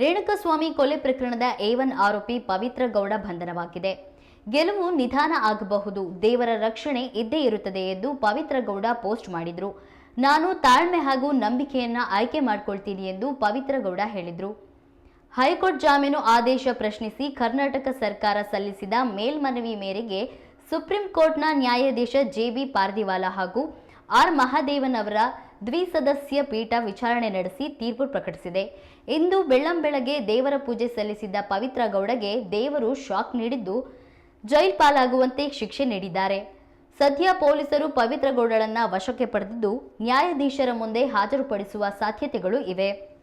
ರೇಣುಕಸ್ವಾಮಿ ಕೊಲೆ ಪ್ರಕರಣದ A one ಆರೋಪಿ ಪವಿತ್ರ ಗೌಡ ಬಂಧನವಾಗಿದೆ. ಗೆಲುವು ನಿಧಾನ ಆಗಬಹುದು, ದೇವರ ರಕ್ಷಣೆ ಇದ್ದೇ ಇರುತ್ತದೆ ಎಂದು ಪವಿತ್ರ ಗೌಡ ಪೋಸ್ಟ್ ಮಾಡಿದ್ರು. ನಾನು ತಾಳ್ಮೆ ಹಾಗೂ ನಂಬಿಕೆಯನ್ನ ಆಯ್ಕೆ ಮಾಡ್ಕೊಳ್ತೀನಿ ಎಂದು ಪವಿತ್ರ ಗೌಡ ಹೇಳಿದ್ರು. ಹೈಕೋರ್ಟ್ ಜಾಮೀನು ಆದೇಶ ಪ್ರಶ್ನಿಸಿ ಕರ್ನಾಟಕ ಸರ್ಕಾರ ಸಲ್ಲಿಸಿದ ಮೇಲ್ಮನವಿ ಮೇರೆಗೆ ಸುಪ್ರೀಂ ಕೋರ್ಟ್ನ ನ್ಯಾಯಾಧೀಶ ಜೆ ಬಿ ಪಾರ್ದಿವಾಲಾ ಹಾಗೂ ಆರ್ ಮಹಾದೇವನ್ ಅವರ ದ್ವಿಸದಸ್ಯ ಪೀಠ ವಿಚಾರಣೆ ನಡೆಸಿ ತೀರ್ಪು ಪ್ರಕಟಿಸಿದೆ. ಇಂದು ಬೆಳ್ಳಂಬೆಳಗ್ಗೆ ದೇವರ ಪೂಜೆ ಸಲ್ಲಿಸಿದ್ದ ಪವಿತ್ರ ಗೌಡಗೆ ದೇವರು ಶಾಕ್ ನೀಡಿದ್ದು ಜೈಲ್ ಪಾಲಾಗುವಂತೆ ಶಿಕ್ಷೆ ನೀಡಿದ್ದಾರೆ. ಸದ್ಯ ಪೊಲೀಸರು ಪವಿತ್ರ ಗೌಡಳನ್ನ ವಶಕ್ಕೆ ಪಡೆದಿದ್ದು ನ್ಯಾಯಾಧೀಶರ ಮುಂದೆ ಹಾಜರುಪಡಿಸುವ ಸಾಧ್ಯತೆಗಳು ಇವೆ.